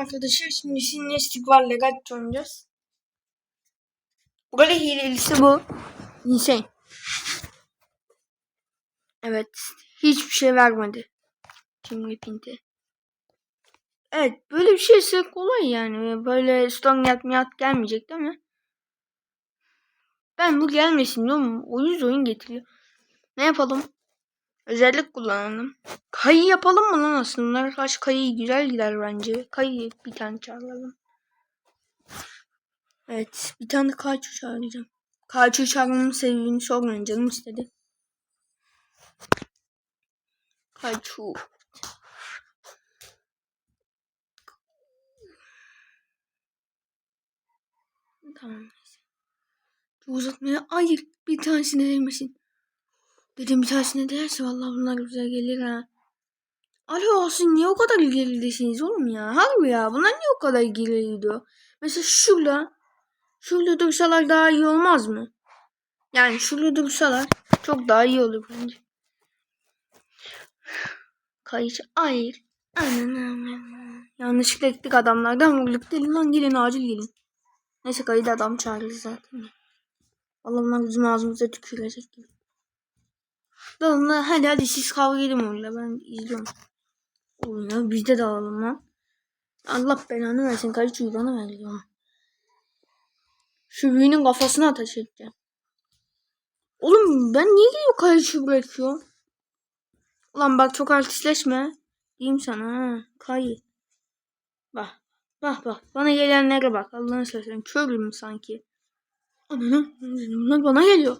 Arkadaşlar şimdi sizinle istikbal legat oynayacağız. Burada hilelisi bu. Insane. Evet. Hiçbir şey vermedi. Şimdi pinti. Evet. Böyle bir şeyse kolay yani. Böyle stone yat miyat gelmeyecek değil mi? Ben bu gelmesin diyorum. Oyun oyun getiriyor. Ne yapalım? Özellik kullanalım. Kayı yapalım mı lan aslında? Kaç kayı güzel gider bence. Kayı bir tane çağıralım. Evet. Bir tane kayçı çağıracağım. Kayçı çağırmamın sebebini sormayın. Canım istedi. Kayçı. Tamam. Uzatmaya. Hayır. Bir tanesine değmesin. Dedim bir tanesine değerse vallahi bunlar güzel gelir ha. Alo olsun niye o kadar ileridesiniz oğlum ya? Harbi ya bunlar niye o kadar ileride? Mesela şurada şurada dursalar daha iyi olmaz mı? Yani şurada dursalar çok daha iyi olur bence. Kayış. Anam. Yanlışlıkla gittik adamlardan vurduk. Gelin lan gelin acil gelin. Neyse kayıda adam çağırdı zaten. Vallahi bunlar bizim ağzımıza tükürecek gibi. Dalın hadi hadi siz kavga edin orada ben izliyorum. Oğlum ya biz de dağılalım lan. Allah belanı versin kayıcıyı bana ver ya. Şu büyünün kafasına ateş edeceğim. Oğlum ben niye gidiyor kayıcı bırakıyor? Ulan bak çok artistleşme. Diyeyim sana ha. Kayı. Bak. Bak bak. Bana gelenlere bak. Allah'ını seversen. Körüm sanki. Ananı. Bunlar bana geliyor.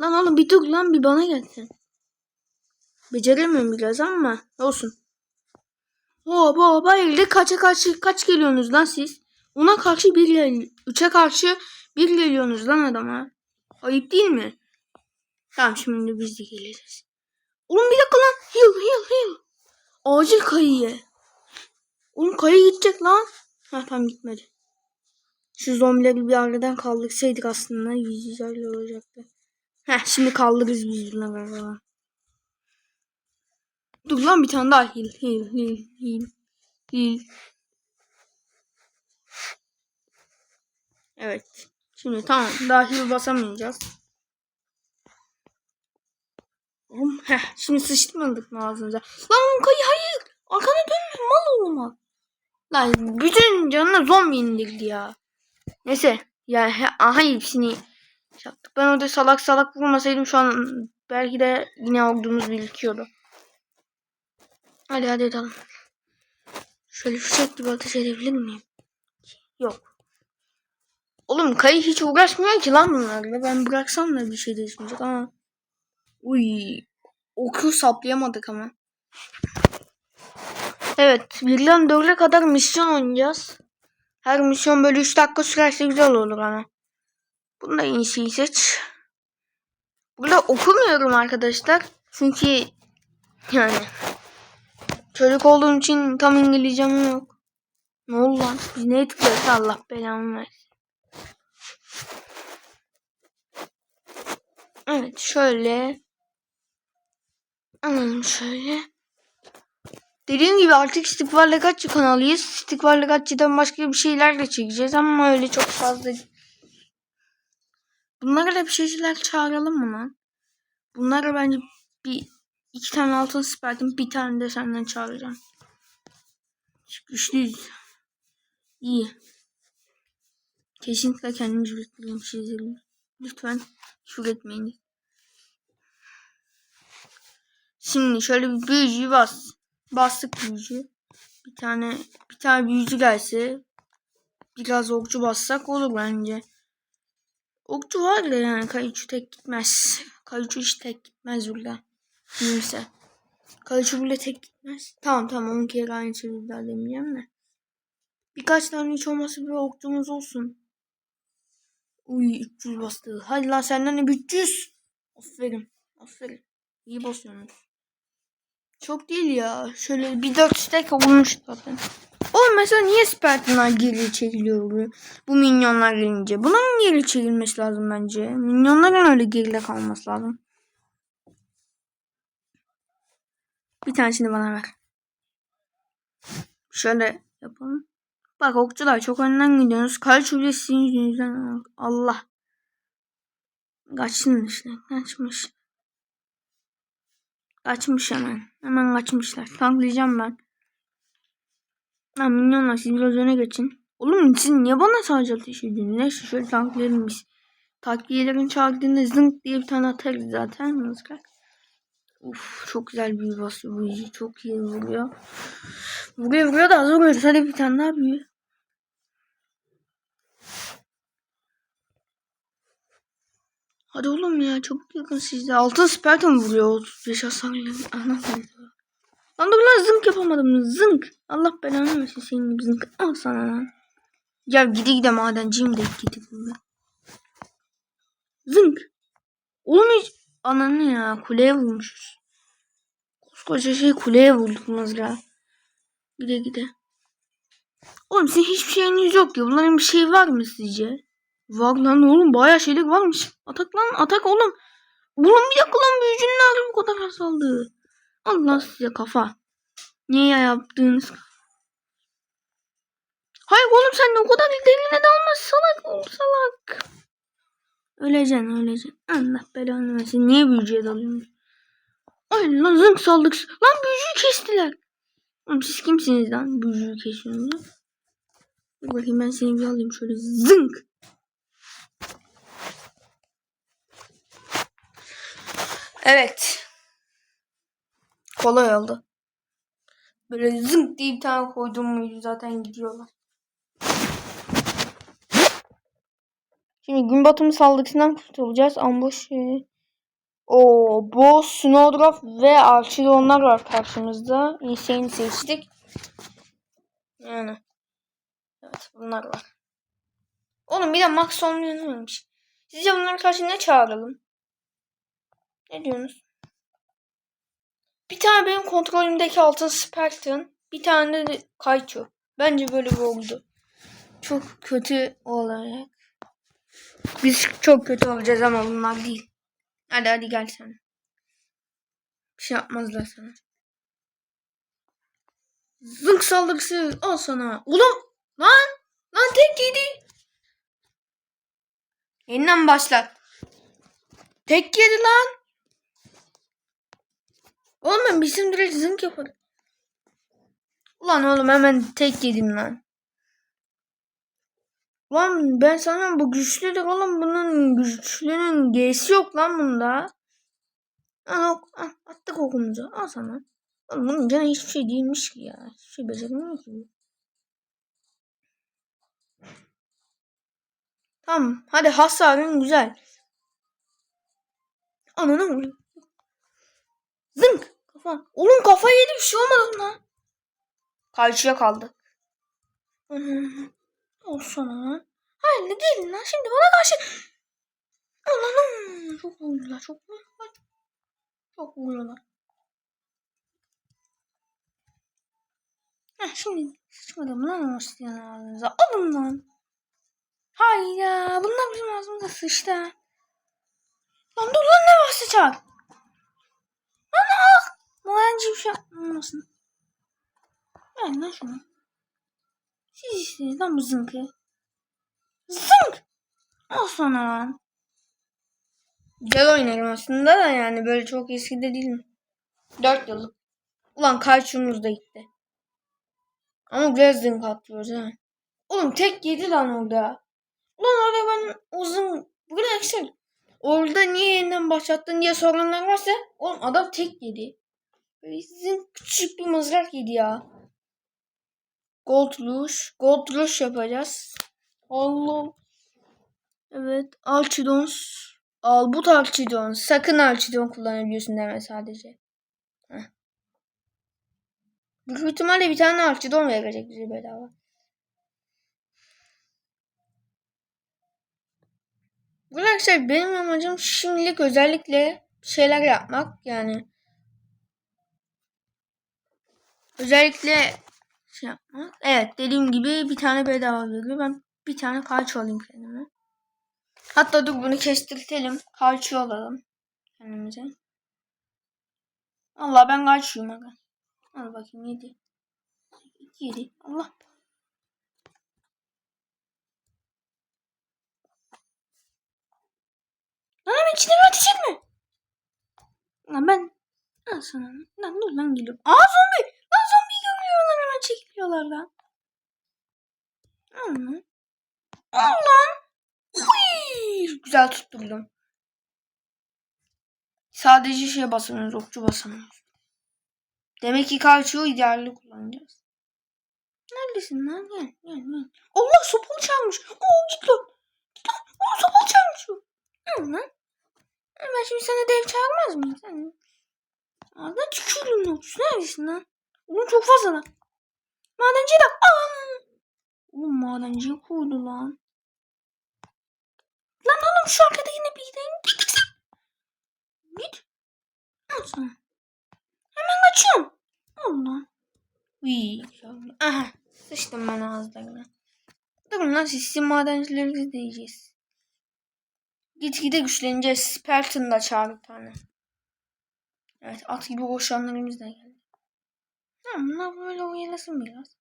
Lan oğlum bir dur lan bir bana gelsin. Beceremiyorum biraz ama olsun. Hop hop hayırlı kaça karşı kaç geliyorsunuz lan siz? Ona karşı bir gel üçe karşı bir geliyorsunuz lan adama. Ayıp değil mi? Tamam şimdi biz de geleceğiz. Oğlum bir dakika lan. Heal heal heal. Acil kayıya. Oğlum kayı gidecek lan. Ha tamam gitmedi. Şu zombileri bir aradan kaldırsaydık aslında güzel olacaktı. Heh şimdi kaldırırız biz bunları. Dur lan bir tane daha heal heal heal heal heal. Evet. Şimdi tamam daha heal basamayacağız. Oğlum heh şimdi sıçtırmadık mı ağzınıza? Lan kayı hayır. Arkana dönme mal olma. Lan bütün canına zombi indirdi ya. Neyse ya he, aha hepsini yaptık. Ben orada salak salak vurmasaydım şu an belki de yine olduğumuz birikiyordu. Hadi hadi edelim. Şöyle fişek gibi ateş edebilir miyim? Yok. Oğlum kayı hiç uğraşmıyor ki lan bunlarla. Ben bıraksam da bir şey değişmeyecek ama. Uy. Oku saplayamadık ama. Evet. Birden 4'e kadar misyon oynayacağız. Her misyon böyle 3 dakika sürerse güzel olur ama. Bunu da iyisi seç. Burada okumuyorum arkadaşlar. Çünkü yani çocuk olduğum için tam İngilizcem yok. Ne oldu lan? Biz neye tıklıyoruz? Allah belamı versin. Evet şöyle. Alalım şöyle. Dediğim gibi artık İstikbal Legatçı kanalıyız. İstikbal Legatçı'dan başka bir şeyler de çekeceğiz ama öyle çok fazla. Bunlara da bir şeyler çağıralım mı lan? Bunlara bence bir iki tane altın siperdim bir tane de senden çağıracağım. Güçlüyüz. İyi. Kesinlikle kendimiz ürettiğim şeyleri. Lütfen küfür etmeyin. Şimdi şöyle bir büyücüyü bas. Bastık büyücü. Bir tane bir tane büyücü gelse biraz okçu bassak olur bence. Okçu var da yani kayıcı tek gitmez. Kayıcı hiç tek gitmez burada. Neyse. Kayıcı burada tek gitmez. Tamam tamam 10 kere aynı daha demeyeceğim de. Birkaç tane hiç olmazsa bir okçumuz olsun. Uy 300 bastı. Hadi lan senden de 300. Aferin. Aferin. İyi basıyorsunuz. Çok değil ya. Şöyle bir dört stack olmuş zaten. Oğlum mesela niye Spartanlar geri çekiliyor bu, bu minyonlar gelince? Bunların geri çekilmesi lazım bence. Minyonların öyle geride kalması lazım. Bir tanesini bana ver. Şöyle yapalım. Bak okçular çok önden gidiyorsunuz. Kalçı bile sizin yüzünüzden. Allah. Kaçın işte. Kaçmış. Kaçmış hemen. Hemen kaçmışlar. Tanklayacağım ben. Lan minyonlar siz biraz öne geçin. Oğlum siz niye bana sadece ateş ediyorsunuz? Neyse şöyle tanklayalım biz. Takviyelerin çağırdığında zınk diye bir tane atarız zaten. Mızrak. Uf çok güzel basıyor bu yüzü. Çok iyi vuruyor. Vuruyor vuruyor da az vuruyor. Hadi bir tane daha büyü. Hadi oğlum ya çabuk yakın sizde. Altın sperton vuruyor 35 hasarlı. Lan dur lan zınk yapamadım. Zınk. Allah belanı versin senin zınk. Al sana lan. Ya gide gide madenciyim de gidi burada. Zınk. Oğlum hiç ananı ya kuleye vurmuşuz. Koskoca şey kuleye vurduk mızrağı. Gide gide. Oğlum sizin hiçbir şeyiniz yok ya. Bunların bir şey var mı sizce? Var lan oğlum bayağı şeyler varmış. Atak lan atak oğlum. Oğlum bir dakika lan büyücünün ne bu kadar hasaldı. Allah size kafa. Niye yaptığınız? Hayır oğlum sen de o kadar derine dalma salak oğlum salak. Öleceksin öleceksin. Allah belanı versin. Niye büyücüye dalıyorsun? Ay lan zınk saldık. Lan büyücüyü kestiler. Oğlum siz kimsiniz lan büyücüyü kesiyorsunuz? Dur bakayım ben seni bir alayım şöyle zınk. Evet. Kolay oldu. Böyle zınk diye bir tane koydum muydu zaten gidiyorlar. Şimdi gün batımı saldırısından kurtulacağız. Ambush e, o bu Snowdrop ve Archidonlar var karşımızda. Insane'i seçtik. Yani. Evet bunlar var. Oğlum bir de Max olmayanmış. Sizce bunların karşı ne çağıralım? Ne diyorsunuz? Bir tane benim kontrolümdeki altın Spartan. Bir tane de Kaichu. Bence böyle bir oldu. Çok kötü olarak. Biz çok kötü olacağız ama bunlar değil. Hadi hadi gel sen. Bir şey yapmazlar sana. Zınk saldırısı al sana. Oğlum lan lan tek yedi. Yeniden başlat. Tek yedi lan. Oğlum ben bizim direkt zınk yaparım. Ulan oğlum hemen tek yedim lan. Lan ben sanıyorum bu güçlüdür oğlum. Bunun güçlünün G'si yok lan bunda. Al, al attık okumuzu. Al sana. Oğlum bunun canı hiçbir şey değilmiş ki ya. Hiçbir şey beceremiyor ki. Tamam. Hadi hasarın güzel. Ananı vuruyor. Zınk. Kafa. Oğlum kafa yedi bir şey olmadı lan. Karşıya kaldı. Olsana lan. Hayır ne değil lan şimdi bana karşı. Allah'ım çok vuruyorlar çok vuruyorlar. Çok vuruyorlar. Heh, şimdi sıçmadım lan o isteyen ağzınıza. Alın lan. Hayda bunlar bizim ağzımıza sıçtı. Lan dur lan ne var sıçar. Lan ah. Bir şey olmasın. Ver lan şunu. Siz istediniz lan bu zınkı. Zınk. Al sana lan. Güzel oynarım aslında da yani böyle çok eski de değilim. 4 yıllık. Ulan kaçımız da gitti. Ama biraz zınk atlıyoruz ha. Oğlum tek yedi lan orada. Ulan orada ben uzun bıraksın. Orada niye yeniden başlattın diye soranlar varsa oğlum adam tek yedi. Böyle sizin küçük bir mızrak yedi ya. Gold Rush. Gold Rush yapacağız. Allah. Evet. Alchidons. Al bu Alchidon. Sakın Alchidon kullanabiliyorsun deme sadece. Heh. Büyük ihtimalle bir tane Alchidon verecek bize bedava. Arkadaşlar benim amacım şimdilik özellikle şeyler yapmak yani özellikle şey yapmak. Evet dediğim gibi bir tane bedava veriyor. Ben bir tane parça alayım kendime. Hatta dur bunu kestirtelim. Parça alalım kendimize. Allah ben kaçıyorum aga. Al bakayım yedi. Yedi. Allah. Lan içine mi ateş etme? Lan ben. Lan sana. Lan dur lan geliyorum. Aa zombi. Al lan. Al lan. Uy, güzel tutturdum. Sadece şey basamıyoruz. Okçu basamıyoruz. Demek ki kalçıyor idealli kullanacağız. Neredesin lan? Gel gel gel. Allah sopalı çalmış. Oo git lan. Git lan. Oo sopalı çalmış. Al lan. Ben şimdi sana dev çağırmaz mıyım? Sen Ağzına tükürürüm yoksa. Neredesin lan? Oğlum çok fazla lan. Madenci de. Aa! Oğlum madenciyi koydu lan. Lan oğlum şu arkada yine bir gideyim. Git. Sana. Hemen kaçıyorum. Allah. Uy. Aha. Sıçtım ben ağızlarına. Durun lan siz madencilerinizi diyeceğiz. Gitgide güçleneceğiz. Spartan da çağır bir tane. Evet at gibi koşanlarımız da geldi. Ha, bunlar böyle oyalasın biraz.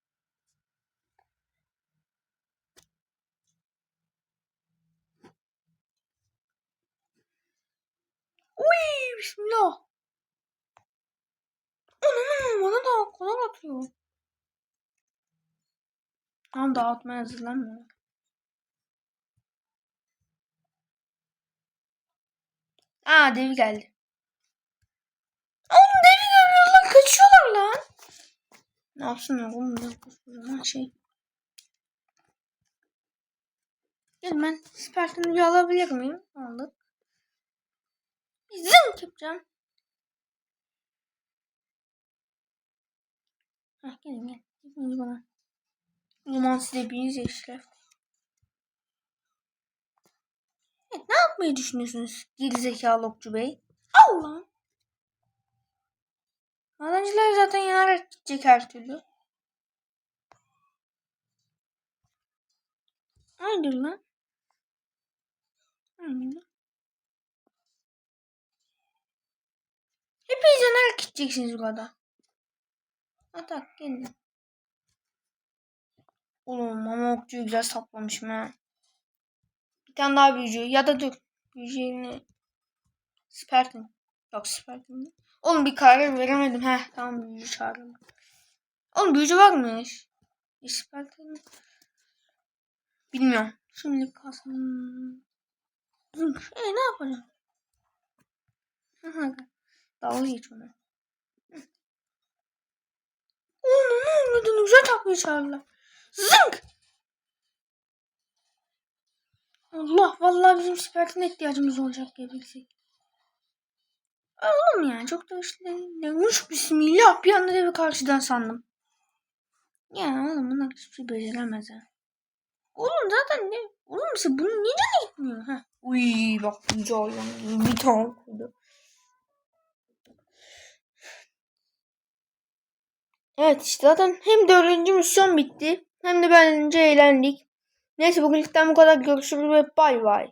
Uy bismillah. Anam bana da kolay atıyor. Tam dağıtmaya hazırlanmıyor. Aa devi geldi. Oğlum devi görüyor lan kaçıyorlar lan. Ne yapsınlar oğlum ne koskocaman şey. Gel ben Spartan'ı alabilir miyim? Aldık. Zınk yapacağım. Heh gelin gel. Gelin bana. O zaman size bir eşref. Evet, ne yapmayı düşünüyorsunuz gerizekalı okçu bey? Allah. Madenciler zaten yanarak gidecek her türlü. Haydi lan. Haydi lan. Hepiniz yanarak gideceksiniz bu kadar. Atak gelin. Oğlum ama okçuyu güzel saplamışım ha. Bir tane daha büyücü ya da dur. Büyücü yerine Spartan. Yok Spartan. Oğlum bir karar veremedim. Heh tamam büyücü çağırdım. Oğlum büyücü varmış. E, Spartan. Bilmiyorum. Şimdi kalsın. E ne yapacağım? Dalga geç ona. Ne oldu? Güzel takmayı çağırdılar. Zınk. Allah vallahi bizim Spartan'a ihtiyacımız olacak gibi bilsek. Oğlum ya çok da işte neymiş bismillah bir anda devi karşıdan sandım. Ya oğlum bunlar hiçbir şey beceremez ha. Oğlum zaten ne? Oğlum sen bunun niye gitmiyor? Ha? Uy bak güzel. Bir tane koydu. Evet işte zaten hem dördüncü misyon bitti hem de bence eğlendik. Neyse bugünlükten bu kadar görüşürüz ve bay bay.